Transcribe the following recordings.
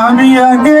আমি আগে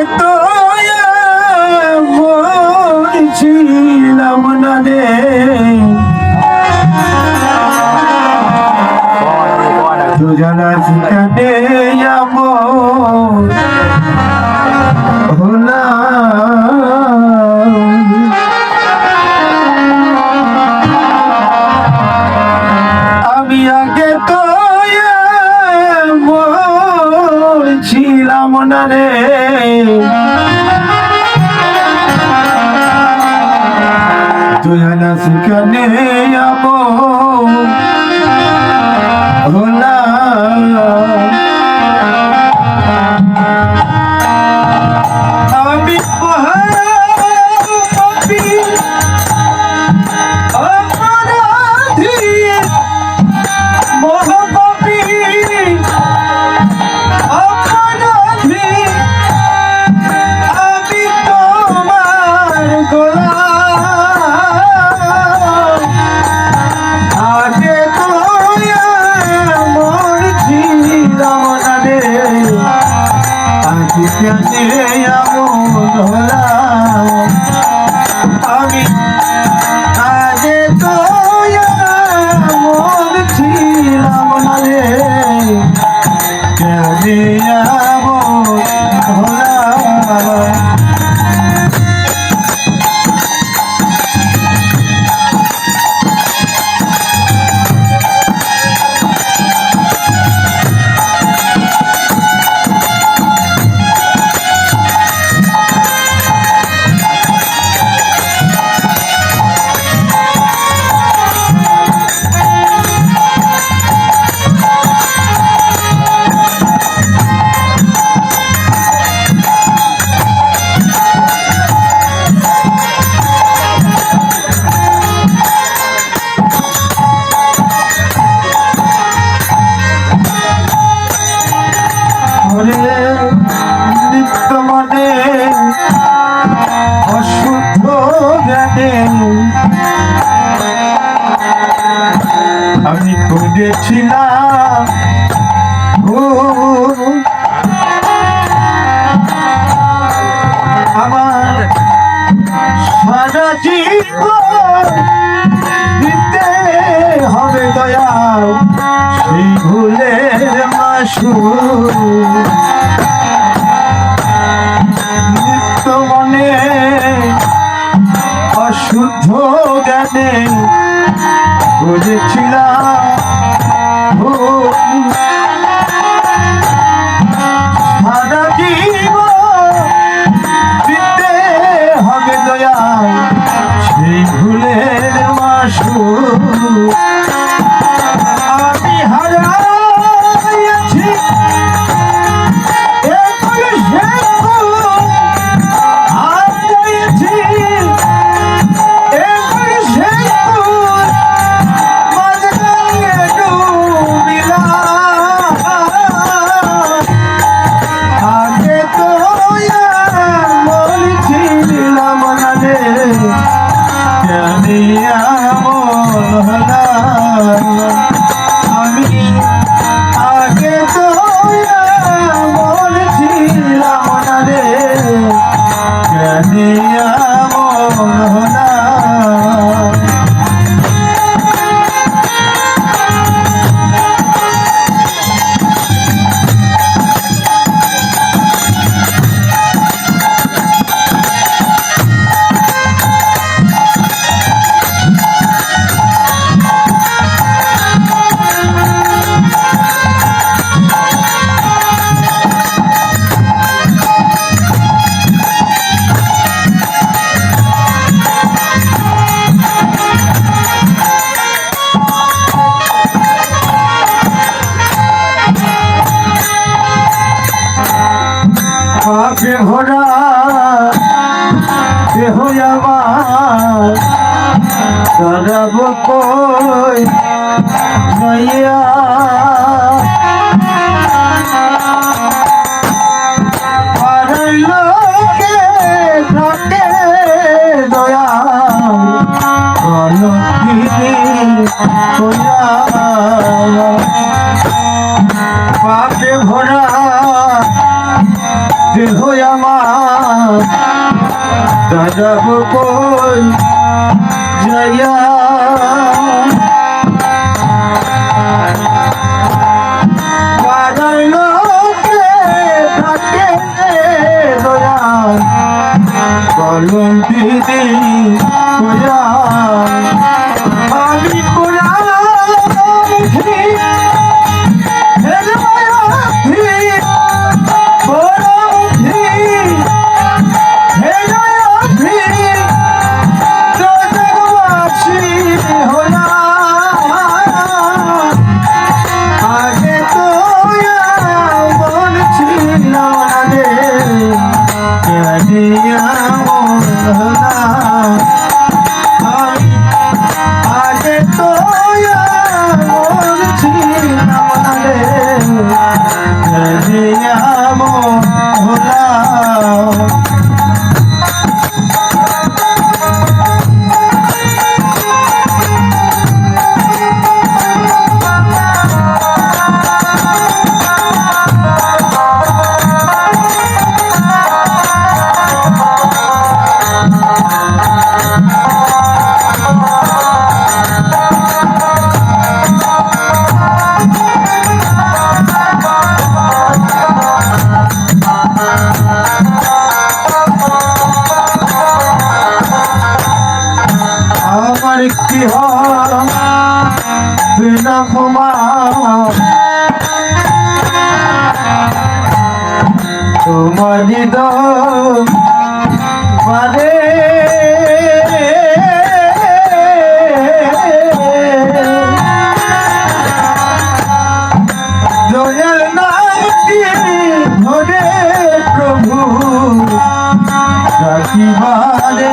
সারা জীবন হবে দয়া সেই ভুলে মনে অশুদ্ধ জ্ঞানে বুঝেছিলাম দিয়া মন আমি দেহ না দেহ আমার দাঁড়াব কই মাইয়া। গজব কই জয়া পাড়ার লোকে থাকে দয়া। কলম দিদি কোয়া ক্ষমা তোমার বারে দয়াল নামটি ধরে প্রভু রাখিবারে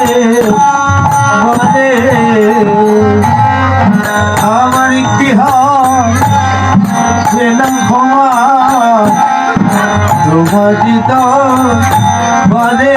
তোমার বলে